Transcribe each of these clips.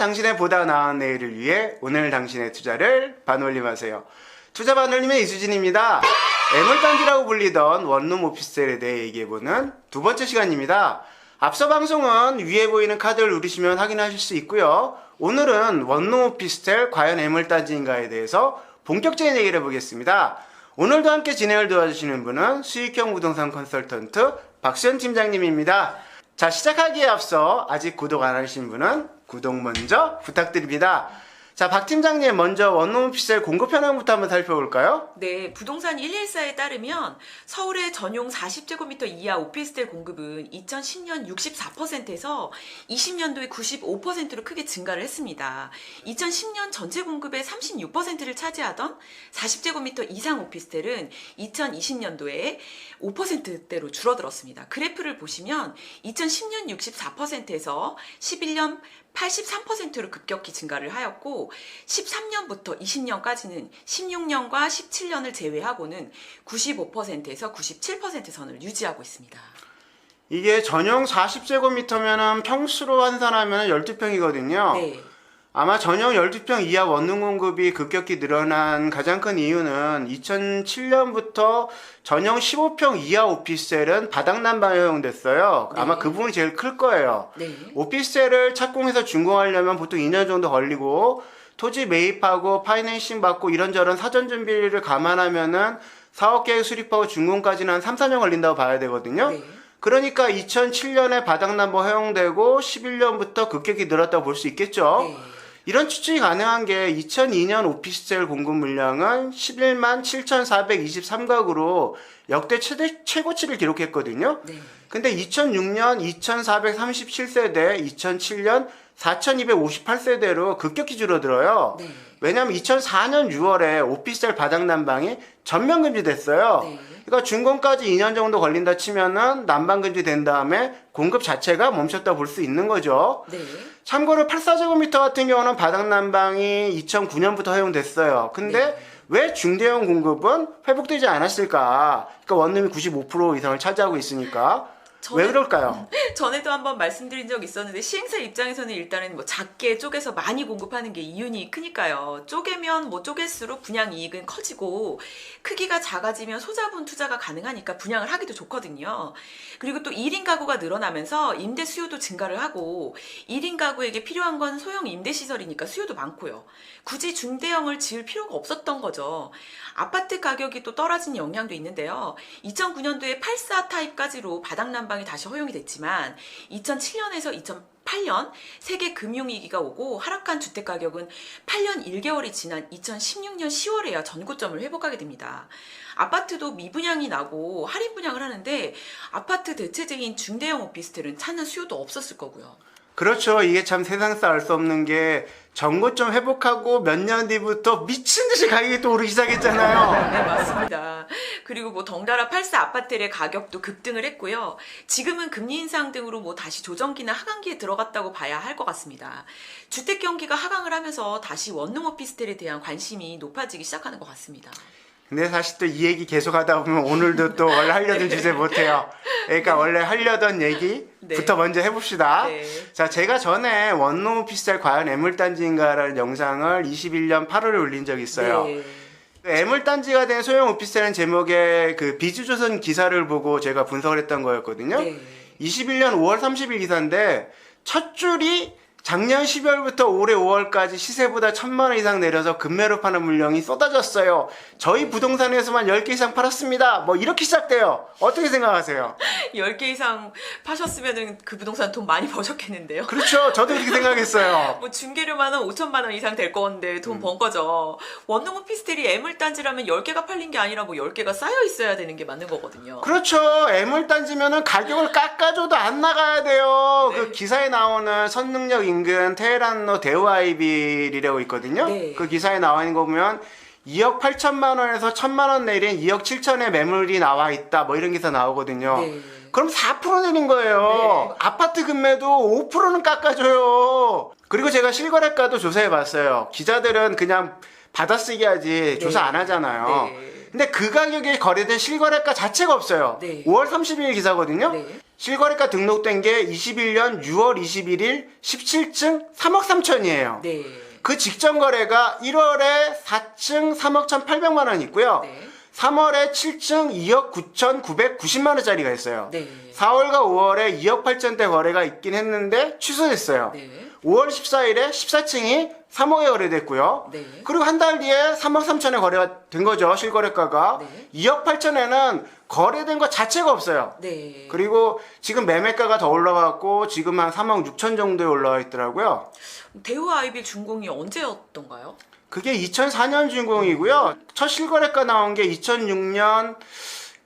당신의 보다 나은 내일을 위해 오늘 당신의 투자를 반올림하세요. 투자 반올림의 이수진입니다. 애물단지라고 불리던 원룸 오피스텔에 대해 얘기해보는 두 번째 시간입니다. 앞서 방송은 위에 보이는 카드를 누르시면 확인하실 수 있고요. 오늘은 원룸 오피스텔 과연 애물단지인가에 대해서 본격적인 얘기를 해보겠습니다. 오늘도 함께 진행을 도와주시는 분은 수익형 부동산 컨설턴트 박수현 팀장님입니다. 자, 시작하기에 앞서 아직 구독 안 하신 분은 구독 먼저 부탁드립니다. 자, 박 팀장님 먼저 원룸 오피스텔 공급 현황부터 한번 살펴볼까요? 네, 부동산 114에 따르면 서울의 전용 40제곱미터 이하 오피스텔 공급은 2010년 64%에서 20년도에 95%로 크게 증가를 했습니다. 2010년 전체 공급의 36%를 차지하던 40제곱미터 이상 오피스텔은 2020년도에 5%대로 줄어들었습니다. 그래프를 보시면 2010년 64%에서 11년 83%로 급격히 증가를 하였고 13년부터 20년까지는 16년과 17년을 제외하고는 95%에서 97% 선을 유지하고 있습니다. 이게 전용 40제곱미터면은 평수로 환산하면 12평이거든요. 네. 아마 전용 12평 이하 원룸 공급이 급격히 늘어난 가장 큰 이유는 2007년부터 전용 15평 이하 오피스텔은 바닥 난방에 허용됐어요. 아마 네. 그 부분이 제일 클 거예요. 네. 오피스텔을 착공해서 준공하려면 보통 2년 정도 걸리고 토지 매입하고 파이낸싱 받고 이런저런 사전 준비를 감안하면은 사업 계획 수립하고 준공까지는 한 3, 4년 걸린다고 봐야 되거든요. 네. 그러니까 2007년에 바닥 난 방 허용되고 11년부터 급격히 늘었다고 볼 수 있겠죠. 네. 이런 추측이 가능한 게 2002년 오피스텔 공급 물량은 11만 7,423가구로 역대 최대, 최고치를 기록했거든요. 네. 근데 2006년 2,437세대, 2007년 4,258세대로 급격히 줄어들어요. 네. 왜냐하면 2004년 6월에 오피스텔 바닥 난방이 전면 금지됐어요. 네. 그러니까 준공까지 2년 정도 걸린다 치면은 난방 금지 된 다음에 공급 자체가 멈췄다 볼 수 있는 거죠. 네. 참고로 84제곱미터 같은 경우는 바닥 난방이 2009년부터 허용됐어요. 근데 네. 왜 중대형 공급은 회복되지 않았을까? 그러니까 원룸이 95% 이상을 차지하고 있으니까 왜 저는- 그럴까요? 전에도 한번 말씀드린 적 있었는데 시행사 입장에서는 일단은 뭐 작게 쪼개서 많이 공급하는 게 이윤이 크니까요. 쪼개면 뭐 쪼갤수록 분양 이익은 커지고 크기가 작아지면 소자본 투자가 가능하니까 분양을 하기도 좋거든요. 그리고 또 1인 가구가 늘어나면서 임대 수요도 증가를 하고 1인 가구에게 필요한 건 소형 임대 시설이니까 수요도 많고요. 굳이 중대형을 지을 필요가 없었던 거죠. 아파트 가격이 또 떨어진 영향도 있는데요. 2009년도에 84 타입까지로 바닥 난 방이 다시 허용이 됐지만 2007년에서 2008년 세계 금융위기가 오고 하락한 주택 가격은 8년 1개월이 지난 2016년 10월에야 전고점을 회복하게 됩니다. 아파트도 미분양이 나고 할인 분양을 하는데 아파트 대체적인 중대형 오피스텔은 찾는 수요도 없었을 거고요. 그렇죠. 이게 참 세상에서 알수 없는 게 전고점 회복하고 몇 년 뒤부터 미친 듯이 가격이 또 오르기 시작했잖아요. 네, 맞습니다. 그리고 뭐 덩달아 84 아파트의 가격도 급등을 했고요. 지금은 금리 인상 등으로 뭐 다시 조정기나 하강기에 들어갔다고 봐야 할 것 같습니다. 주택 경기가 하강을 하면서 다시 원룸 오피스텔에 대한 관심이 높아지기 시작하는 것 같습니다. 근데 사실 또 이 얘기 계속 하다 보면 오늘도 또 원래 하려던 주제 못해요. 그러니까 원래 하려던 얘기부터 네. 먼저 해봅시다. 네. 자, 제가 전에 원룸 오피스텔 과연 애물단지인가라는 영상을 21년 8월에 올린 적이 있어요. 네. 애물단지가 된 소형 오피스텔은 제목의 그 비주조선 기사를 보고 제가 분석을 했던 거였거든요. 네. 21년 5월 30일 기사인데 첫 줄이 작년 12월부터 올해 5월까지 시세보다 천만 원 이상 내려서 급매로 파는 물량이 쏟아졌어요. 저희 부동산에서만 10개 이상 팔았습니다. 뭐 이렇게 시작돼요. 어떻게 생각하세요? 10개 이상 파셨으면 그 부동산 돈 많이 버셨겠는데요. 그렇죠. 저도 그렇게 생각했어요. 뭐 중개료만 은 5천만 원 이상 될 건데 돈 번 거죠. 원룸 오피스텔이 애물단지라면 10개가 팔린 게 아니라 뭐 10개가 쌓여 있어야 되는 게 맞는 거거든요. 그렇죠. 애물단지면은 가격을 깎아줘도 안 나가야 돼요. 네. 그 기사에 나오는 선능력 인근 테헤란로 데우아이빌이라고 있거든요. 네. 그 기사에 나와 있는 거 보면 2억 8천만 원에서 1천만 원 내린 2억 7천의 매물이 나와 있다. 뭐 이런 기사 나오거든요. 네. 그럼 4% 내린 거예요. 네. 아파트 금매도 5%는 깎아줘요. 그리고 제가 실거래가도 조사해 봤어요. 기자들은 그냥 받아쓰기 하지 조사 안 하잖아요. 네. 근데 그 가격에 거래된 실거래가 자체가 없어요. 네. 5월 30일 기사거든요. 네. 실거래가 등록된 게 21년 6월 21일 17층 3억 3천이에요. 네. 그 직전 거래가 1월에 4층 3억 1,800만 원 있고요. 네. 3월에 7층 2억 9,990만 원짜리가 있어요. 네. 4월과 5월에 2억 8천대 거래가 있긴 했는데 취소됐어요. 네. 5월 14일에 14층이 3억에 거래됐고요. 네. 그리고 한 달 뒤에 3억 3천에 거래가 된 거죠. 실거래가가. 네. 2억 8천에는 거래된 것 자체가 없어요. 네. 그리고 지금 매매가가 더 올라갔고 지금 한 3억 6천 정도에 올라와 있더라고요. 대우 아이비 준공이 언제였던가요? 그게 2004년 준공이고요. 첫 실거래가 나온 게 2006년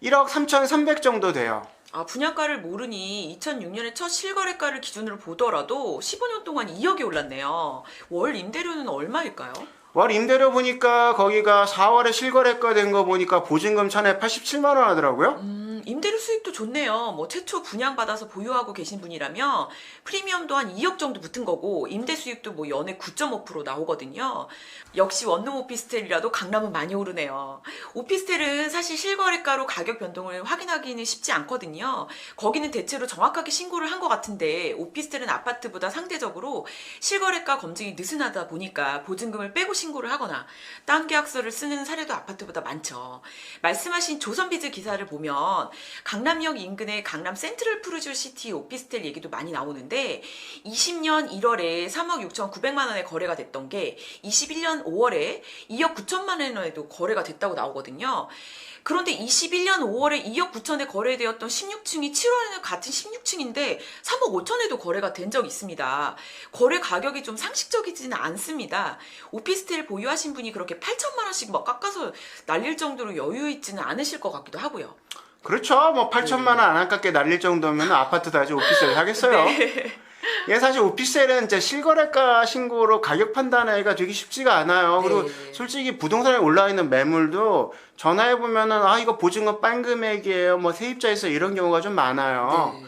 1억 3,300 정도 돼요. 아, 분양가를 모르니 2006년에 첫 실거래가를 기준으로 보더라도 15년 동안 2억이 올랐네요. 월 임대료는 얼마일까요? 월 임대료 보니까 거기가 4월에 실거래가 된 거 보니까 보증금 1,087만 원 하더라고요. 음, 임대료 수익도 좋네요. 뭐 최초 분양받아서 보유하고 계신 분이라면 프리미엄도 한 2억 정도 붙은 거고 임대 수익도 뭐 연에 9.5% 나오거든요. 역시 원룸 오피스텔이라도 강남은 많이 오르네요. 오피스텔은 사실 실거래가로 가격 변동을 확인하기는 쉽지 않거든요. 거기는 대체로 정확하게 신고를 한 것 같은데 오피스텔은 아파트보다 상대적으로 실거래가 검증이 느슨하다 보니까 보증금을 빼고 신고를 하거나 딴 계약서를 쓰는 사례도 아파트보다 많죠. 말씀하신 조선비즈 기사를 보면 강남역 인근의 강남 센트럴 푸르주 시티 오피스텔 얘기도 많이 나오는데 20년 1월에 3억 6천9백만 원에 거래가 됐던 게 21년 5월에 2억 9천만 원에도 거래가 됐다고 나오거든요. 그런데 21년 5월에 2억 9천에 거래되었던 16층이 7월에는 같은 16층인데 3억 5천에도 거래가 된 적이 있습니다. 거래 가격이 좀 상식적이지는 않습니다. 오피스텔 보유하신 분이 그렇게 8천만 원씩 막 깎아서 날릴 정도로 여유 있지는 않으실 것 같기도 하고요. 그렇죠. 뭐 8천만 원 안 아깝게 날릴 정도면 아파트 다지 오피스텔 하겠어요. 예, 사실 오피스텔은 이제 실거래가 신고로 가격 판단하기가 되게 쉽지가 않아요. 그리고 네. 솔직히 부동산에 올라 있는 매물도 전화해 보면은 아 이거 보증금 빤 금액이에요. 뭐 세입자에서 이런 경우가 좀 많아요. 네.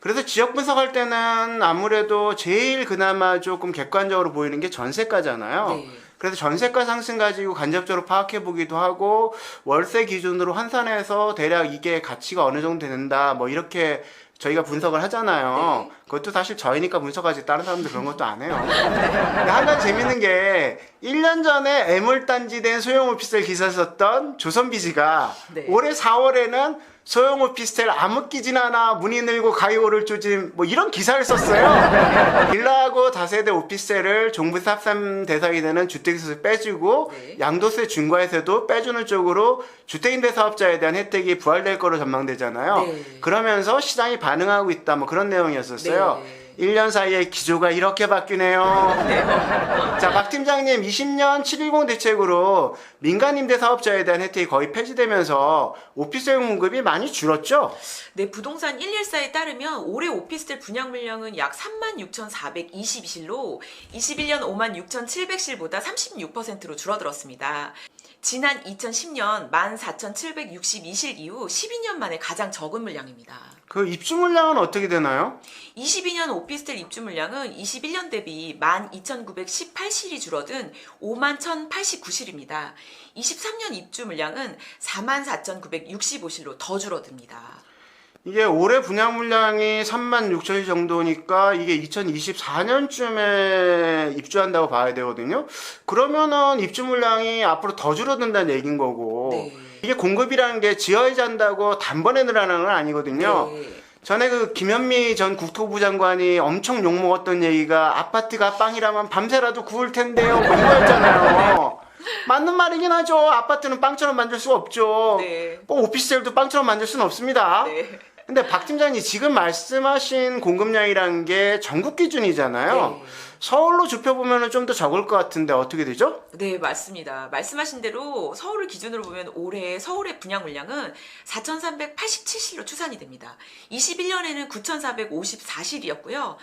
그래서 지역 분석할 때는 아무래도 제일 그나마 조금 객관적으로 보이는 게 전세가잖아요. 네. 그래서 전세가 상승 가지고 간접적으로 파악해 보기도 하고 월세 기준으로 환산해서 대략 이게 가치가 어느 정도 된다 뭐 이렇게 저희가 분석을 하잖아요. 네. 그것도 사실 저희니까 분석하지 다른 사람들 그런 것도 안 해요. 근데 한 가지 재밌는 게 1년 전에 애물단지 된 소형 오피스텔 기사 썼던 조선비지가 네. 올해 4월에는 소형 오피스텔 암흑기진 하나 문이 늘고 가위 오를 조짐 뭐 이런 기사를 썼어요. 빌라하고 다세대 오피스텔을 종부세 합산 대상이 되는 주택에서 빼주고 네. 양도세 중과에서도 빼주는 쪽으로 주택임대 사업자에 대한 혜택이 부활될 거로 전망되잖아요. 네. 그러면서 시장이 반응하고 있다 뭐 그런 내용이었었어요. 네. 1년 사이에 기조가 이렇게 바뀌네요. 자, 박 팀장님, 20년 710 대책으로 민간 임대 사업자에 대한 혜택이 거의 폐지되면서 오피스텔 공급이 많이 줄었죠? 네, 부동산 114에 따르면 올해 오피스텔 분양 물량은 약 36,422실로 21년 56,700실보다 36%로 줄어들었습니다. 지난 2010년 14,762실 이후 12년 만에 가장 적은 물량입니다. 그 입주 물량은 어떻게 되나요? 22년 오피스텔 입주 물량은 21년 대비 12,918실이 줄어든 51,089실입니다. 23년 입주 물량은 44,965실로 더 줄어듭니다. 이게 올해 분양 물량이 3만 6천 정도니까 이게 2024년쯤에 입주한다고 봐야 되거든요. 그러면은 입주 물량이 앞으로 더 줄어든다는 얘기인 거고. 네. 이게 공급이라는 게 지어야지 한다고 단번에 늘어나는 건 아니거든요. 네. 전에 그 김현미 전 국토부 장관이 엄청 욕먹었던 얘기가 아파트가 빵이라면 밤새라도 구울 텐데요. 뭐 이거였잖아요. 맞는 말이긴 하죠. 아파트는 빵처럼 만들 수가 없죠. 네. 뭐 오피스텔도 빵처럼 만들 수는 없습니다. 네. 근데 박 팀장님 지금 말씀하신 공급량이란 게 전국 기준이잖아요. 네. 서울로 좁혀보면 좀 더 적을 것 같은데 어떻게 되죠? 네, 맞습니다. 말씀하신 대로 서울을 기준으로 보면 올해 서울의 분양 물량은 4,387실로 추산이 됩니다. 21년에는 9,454실이었고요.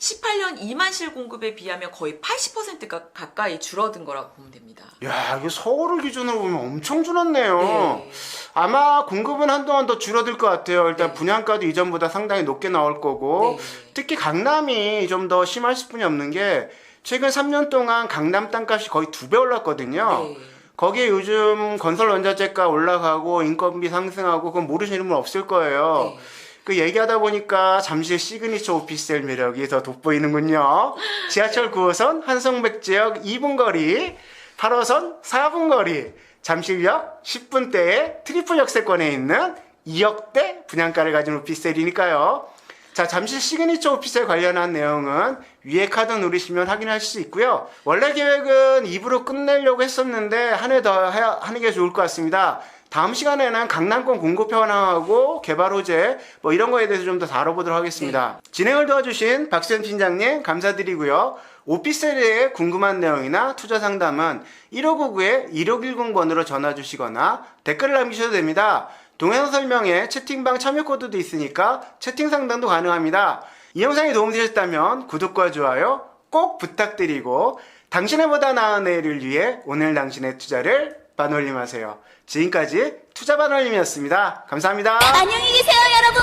18년 2만 실 공급에 비하면 거의 80%가 가까이 줄어든 거라고 보면 됩니다. 야, 이게 서울을 기준으로 보면 엄청 줄었네요. 네. 아마 공급은 한동안 더 줄어들 것 같아요. 일단 네. 분양가도 이전보다 상당히 높게 나올 거고 네. 특히 강남이 좀 더 심할 수뿐이 없는 게 최근 3년 동안 강남 땅값이 거의 두 배 올랐거든요. 네. 거기에 요즘 건설 원자재가 올라가고 인건비 상승하고 그건 모르시는 분 없을 거예요. 네. 그 얘기하다 보니까 잠실 시그니처 오피스텔 매력이 더 돋보이는군요. 지하철 9호선 한성백 지역 2분 거리, 8호선 4분 거리, 잠실역 10분대의 트리플 역세권에 있는 2억대 분양가를 가진 오피스텔이니까요. 자, 잠실 시그니처 오피스에 관련한 내용은 위에 카드 누르시면 확인하실 수 있고요. 원래 계획은 2부로 끝내려고 했었는데 한해더 하는 게 좋을 것 같습니다. 다음 시간에는 강남권 공급 현황하고 개발 호재 뭐 이런 거에 대해서 좀 더 다뤄보도록 하겠습니다. 진행을 도와주신 박수현 팀장님 감사드리고요. 오피스에 대해 궁금한 내용이나 투자 상담은 1599-1610번으로 전화 주시거나 댓글을 남기셔도 됩니다. 동영상 설명에 채팅방 참여 코드도 있으니까 채팅 상담도 가능합니다. 이 영상이 도움되셨다면 구독과 좋아요 꼭 부탁드리고 당신의 보다 나은 내일을 위해 오늘 당신의 투자를 반올림하세요. 지금까지 투자 반올림이었습니다. 감사합니다. 안녕히 계세요, 여러분.